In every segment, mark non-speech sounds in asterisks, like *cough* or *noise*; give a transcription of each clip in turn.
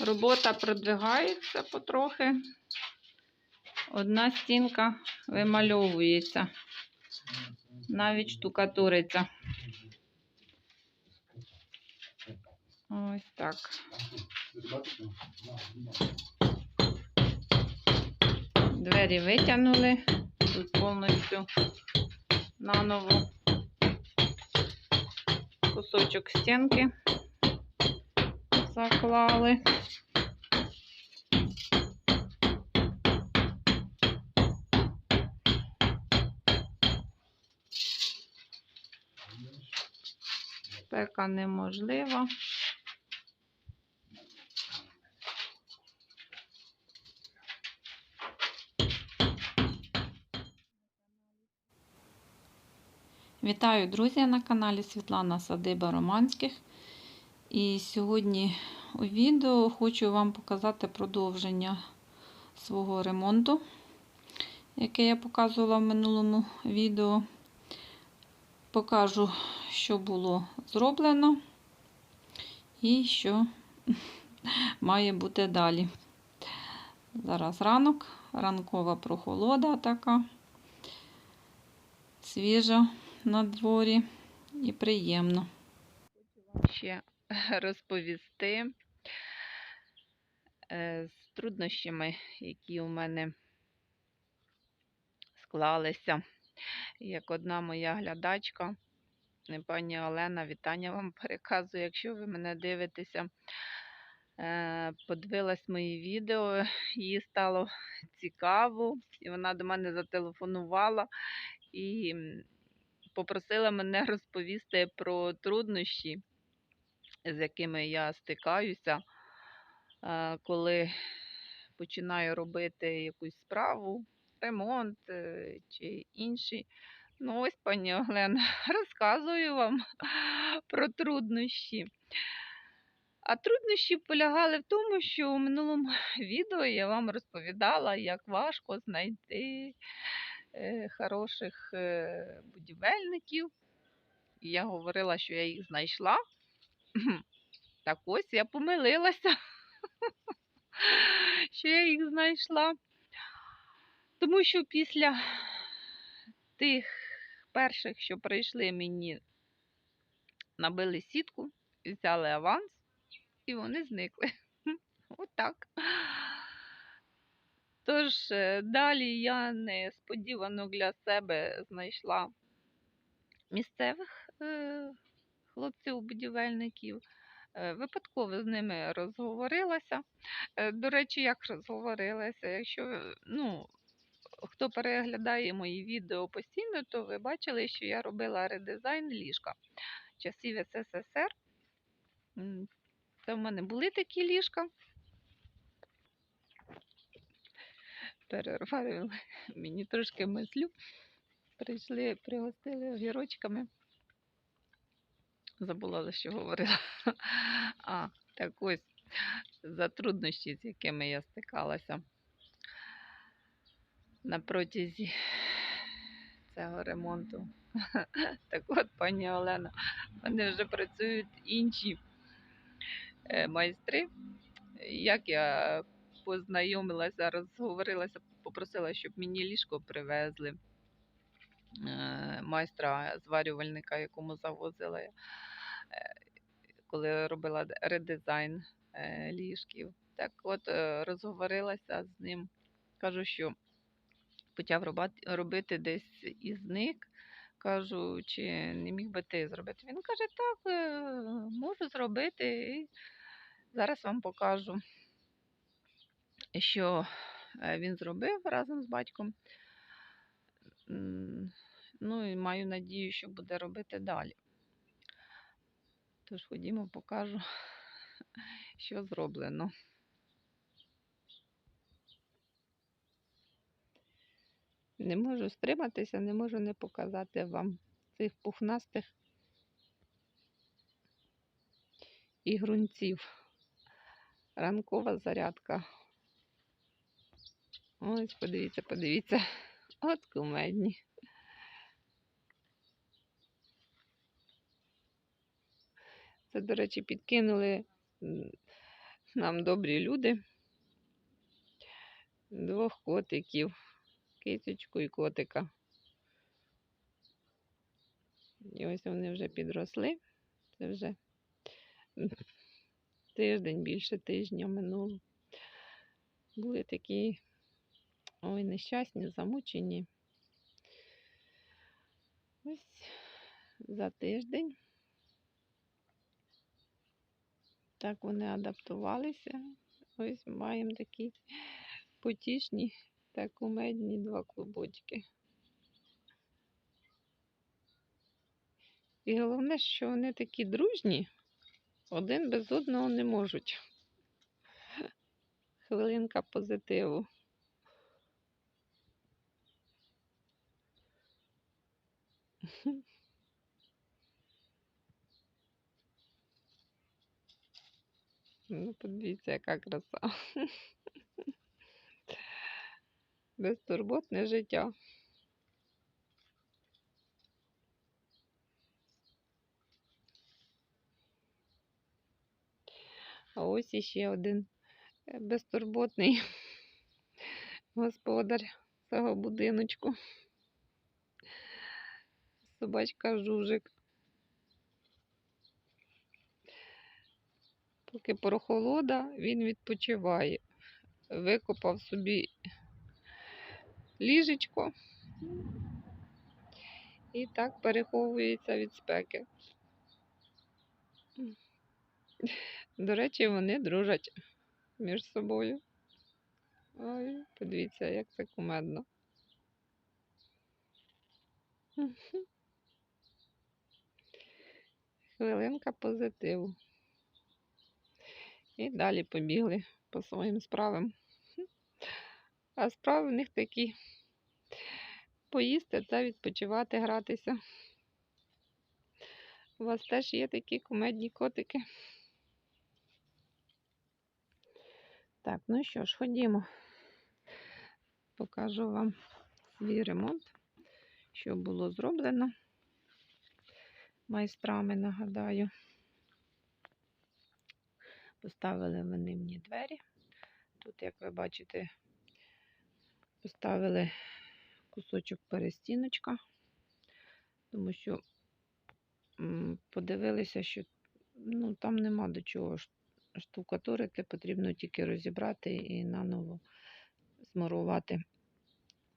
Робота продвигається потрохи. Одна стінка вимальовується, навіть штукатуриться. Ось так. Двері витягнули. Тут повністю наново кусочок стінки заклали. Спека неможлива. Вітаю, друзі, на каналі Світлана Садиба Романських. І сьогодні у відео хочу вам показати продовження свого ремонту, яке я показувала в минулому відео. Покажу, що було зроблено і що *laughs* має бути далі. Зараз ранок, ранкова прохолода така, свіжа на дворі і приємно. Хочу вам ще *laughs* розповісти е, з труднощами, які у мене склалися. Як одна моя глядачка, е, пані Олена, вітання вам *laughs* переказую, якщо ви мене дивитеся. е, Подивилась мої відео, їй стало цікаво, і вона до мене зателефонувала і попросила мене розповісти про труднощі, з якими я стикаюся, е, коли починаю робити якусь справу, ремонт е, чи інші. Ну, ось, пані Олена, *laughs* розказую вам *laughs* про труднощі. А труднощі полягали в тому, що у минулому *laughs* відео я вам розповідала, як важко знайти хороших е, будівельників. І я говорила, що я їх знайшла. Так ось я помилилася, *laughs* що я їх знайшла. Тому що після тих перших, що прийшли мені, набили сітку, взяли аванс, і вони зникли. Отак. Тож е, далі я несподівано для себе знайшла місцевих е, хлопців-будівельників. Е, Випадково з ними розговорилася. До речі, як розговорилася? Якщо ну, хто переглядає мої відео постійно, то ви бачили, що я робила редизайн ліжка часів СССР. Це в мене були такі ліжка. Перервали *laughs* мені трошки мислю. Прийшли, пригостили огірочками. Забула, за що говорила. *laughs* А, так ось за труднощі, з якими я стикалася на протязі цього ремонту. *laughs* Так от, пані Олена, в мене вже працюють інші е, майстри. Як я познайомилася, розговорилася, попросила, щоб мені ліжко привезли е, майстра зварювальника, якому завозила е, коли робила редизайн е, ліжків. Так от розговорилася з ним. Кажу, що почав робити десь із них. Кажу, чи не міг би ти зробити? Він каже, так, можу зробити. І зараз вам покажу, що е, він зробив разом з батьком. Ну і маю надію, що буде робити далі. Тож ходімо, покажу, що зроблено. Не можу стриматися, не можу не показати вам цих пухнастих і ґрунців. Ранкова зарядка. Ось, подивіться, подивіться. От кумедні. Це, до речі, підкинули нам добрі люди. Двох котиків. Кисочку і котика. І ось вони вже підросли. Це вже тиждень, більше тижня минуло. Були такі ой, нещасні, замучені. Ось за тиждень. Так вони адаптувалися. Ось маємо такі потішні та кумедні два клубочки. І головне, що вони такі дружні, один без одного не можуть. Хвилинка позитиву. *laughs* Ну, подивіться, яка краса. *laughs* Безтурботне життя. А ось іще один е, безтурботний *laughs* господар цього будиночку. Собачка Жужик. Поки прохолода, він відпочиває. Викопав собі ліжечко і так переховується від спеки. До речі, вони дружать між собою. Ой, подивіться, як це кумедно. Хвилинка позитиву. І далі побігли по своїм справам. А справи в них такі поїсти та відпочивати, гратися. У вас теж є такі кумедні котики. Так, ну що ж, ходімо. Покажу вам свій ремонт, що було зроблено майстрами, нагадаю. Поставили вони мені двері. Тут, як ви бачите, поставили кусочок перестіночка, тому що подивилися, що ну, там нема до чого штукатурити, потрібно тільки розібрати і наново змурувати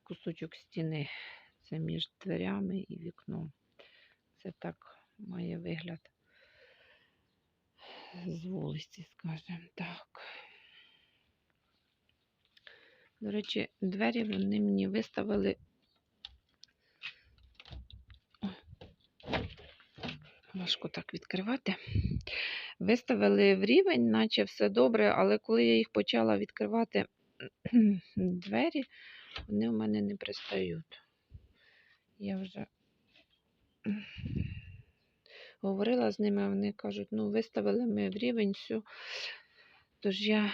кусочок стіни. Це між дверями і вікном. Це так має вигляд з вулиці, скажімо так. До речі, двері вони мені виставили. Важко так відкривати. Виставили в рівень, наче все добре, але коли я їх почала відкривати *clears throat* двері, вони в мене не пристають. Я вже говорила з ними, вони кажуть, ну, виставили ми в рівень, все. Тож я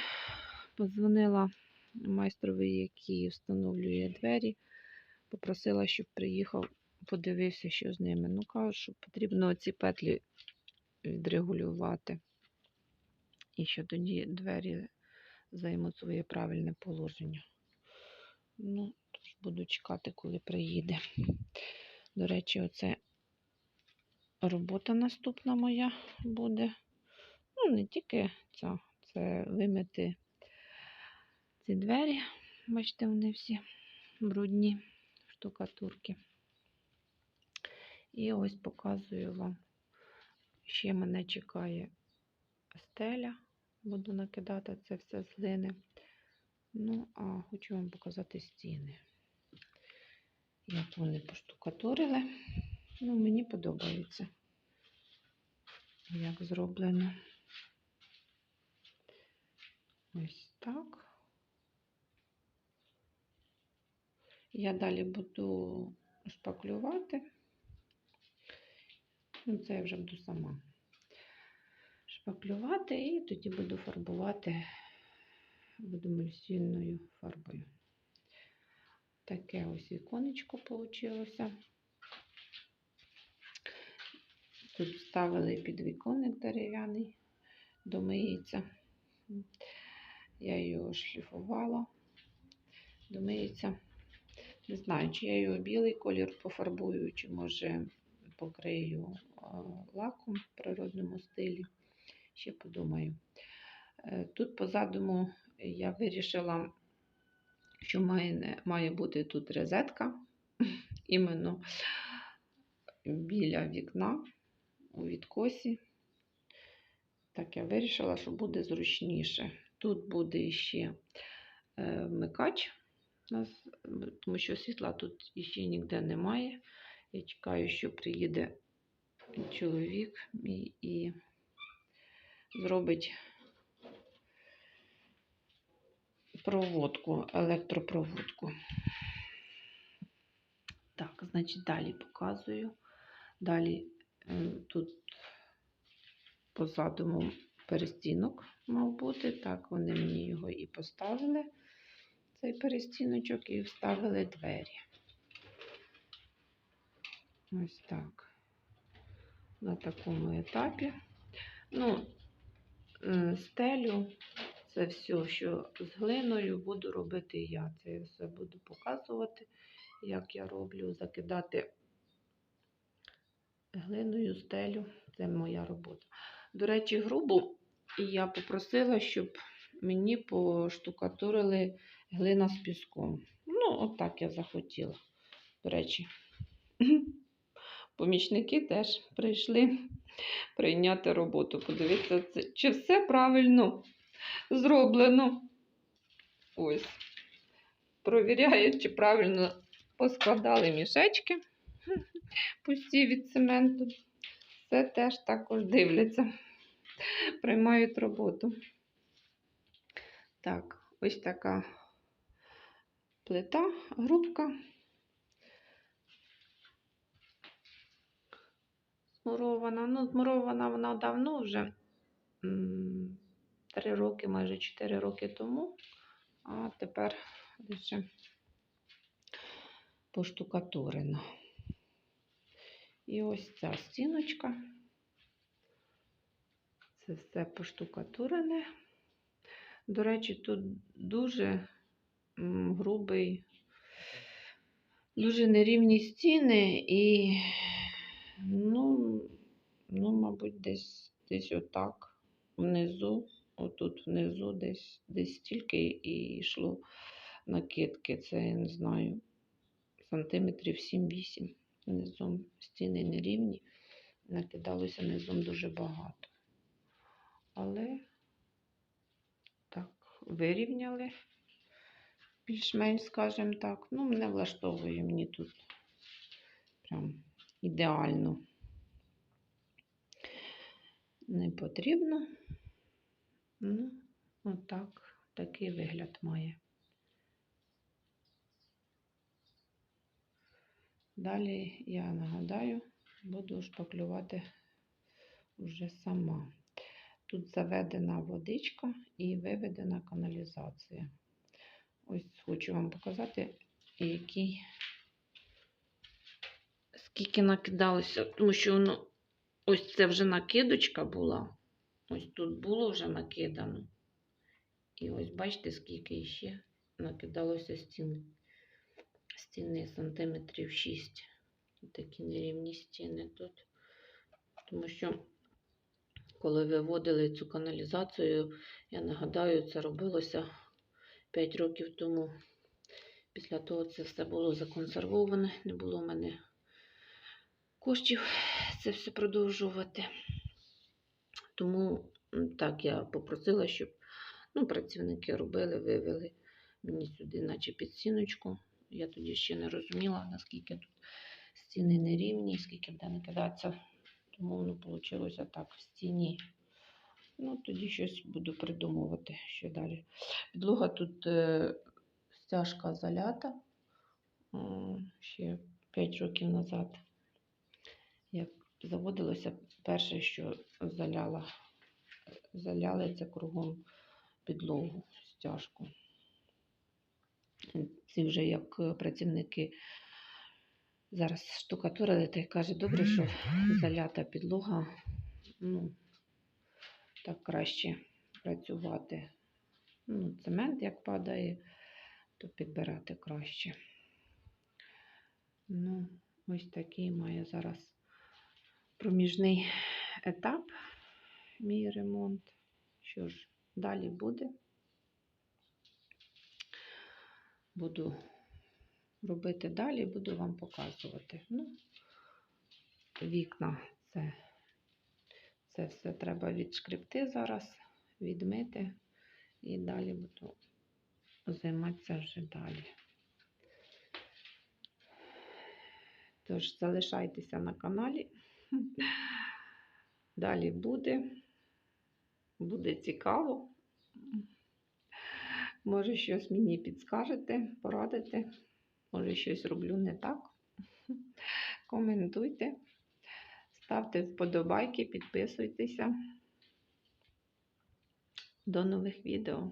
подзвонила майстрові, який встановлює двері, попросила, щоб приїхав, подивився, що з ними. Ну, кажуть, що потрібно ці петлі відрегулювати. І що тоді двері займуть своє правильне положення. Ну, тож буду чекати, коли приїде. До речі, оце робота наступна моя буде. Ну, не тільки ця, це вимити ці двері. Бачите, вони всі брудні штукатурки. І ось показую вам, ще мене чекає стеля. Буду накидати це все з глини. Ну, а хочу вам показати стіни. Як вони поштукатурили. Ну, мені подобається, як зроблено. Ось так. Я далі буду шпаклювати. Ну, це я вже буду сама шпаклювати і тоді буду фарбувати водомульсійною фарбою. Таке ось віконечко вийшло. Тут ставили підвіконник дерев'яний, домиється. Я його шліфувала, домиється. Не знаю, чи я його білий колір пофарбую, чи може покрию лаком в природному стилі. Ще подумаю. Е, Тут по задуму я вирішила, що має, має бути тут розетка, *laughs* іменно біля вікна у відкосі. Так, я вирішила, що буде зручніше. Тут буде ще е, вмикач, тому що світла тут ще ніде немає. Я чекаю, що приїде чоловік мій і зробить проводку, електропроводку. Так, значить, далі показую. Далі тут по задуму перестінок мав бути. Так, вони мені його і поставили, цей перестіночок, і вставили двері. Ось так. На такому етапі. Ну, е, стелю, це все, що з глиною буду робити я. Це все буду показувати, як я роблю, закидати глиною стелю. Це моя робота. До речі, грубу я попросила, щоб мені поштукатурили глина з піском. Ну, отак я захотіла. До речі, помічники теж прийшли прийняти роботу. Подивіться, чи все правильно зроблено. Ось. Провіряють, чи правильно поскладали мішечки пусті від цементу. Це теж також дивляться, приймають роботу. Так, ось така плита, грубка. Змурована. Ну, змурована вона давно вже. Три роки, майже 4 роки тому. А тепер лише поштукатурена. І ось ця стіночка. Це все поштукатурене. До речі, тут дуже грубий, дуже нерівні стіни і, ну, ну, мабуть, десь, десь отак внизу, отут внизу, десь, десь стільки і йшло накидки. Це я не знаю, сантиметрів 7-8 низом стіни нерівні, накидалося низом дуже багато. Але так, вирівняли більш-менш, скажімо так. Ну, мене влаштовує мені тут прям ідеально. Не потрібно. Ну, отак, такий вигляд має. Далі я нагадаю, буду шпаклювати вже сама. Тут заведена водичка і виведена каналізація. Ось хочу вам показати, які, скільки накидалося, тому що воно ось це вже накидочка була. Ось тут було вже накидано. І ось бачите, скільки ще накидалося стін стіни сантиметрів 6. Такі нерівні стіни тут. Тому що, коли виводили цю каналізацію, я нагадаю, це робилося 5 років тому. Після того це все було законсервоване, не було в мене коштів це все продовжувати. Тому так я попросила, щоб ну, працівники робили, вивели мені сюди, наче під стіночку. Я тоді ще не розуміла, наскільки тут стіни нерівні, скільки буде накидатися. Тому воно вийшло так в стіні. Ну, тоді щось буду придумувати, що далі. Підлога тут е, стяжка залята ще 5 років назад. Як заводилося, перше, що заляла, заляли це кругом підлогу, стяжку. Ці вже як е, працівники Зараз штукатурили та й каже, добре, що залята підлога. Ну, так краще працювати. Ну, цемент як падає, то підбирати краще. Ну, ось такий має зараз проміжний етап мій ремонт. Що ж, далі буде. Буду робити далі, буду вам показувати. Ну, вікна це, це все треба відшкребти зараз, відмити і далі буду займатися вже далі. Тож залишайтеся на каналі. Далі буде. Буде цікаво. Може, щось мені підскажете, порадите. Може, щось роблю не так. *laughs* Коментуйте, ставте вподобайки, підписуйтеся. До нових відео.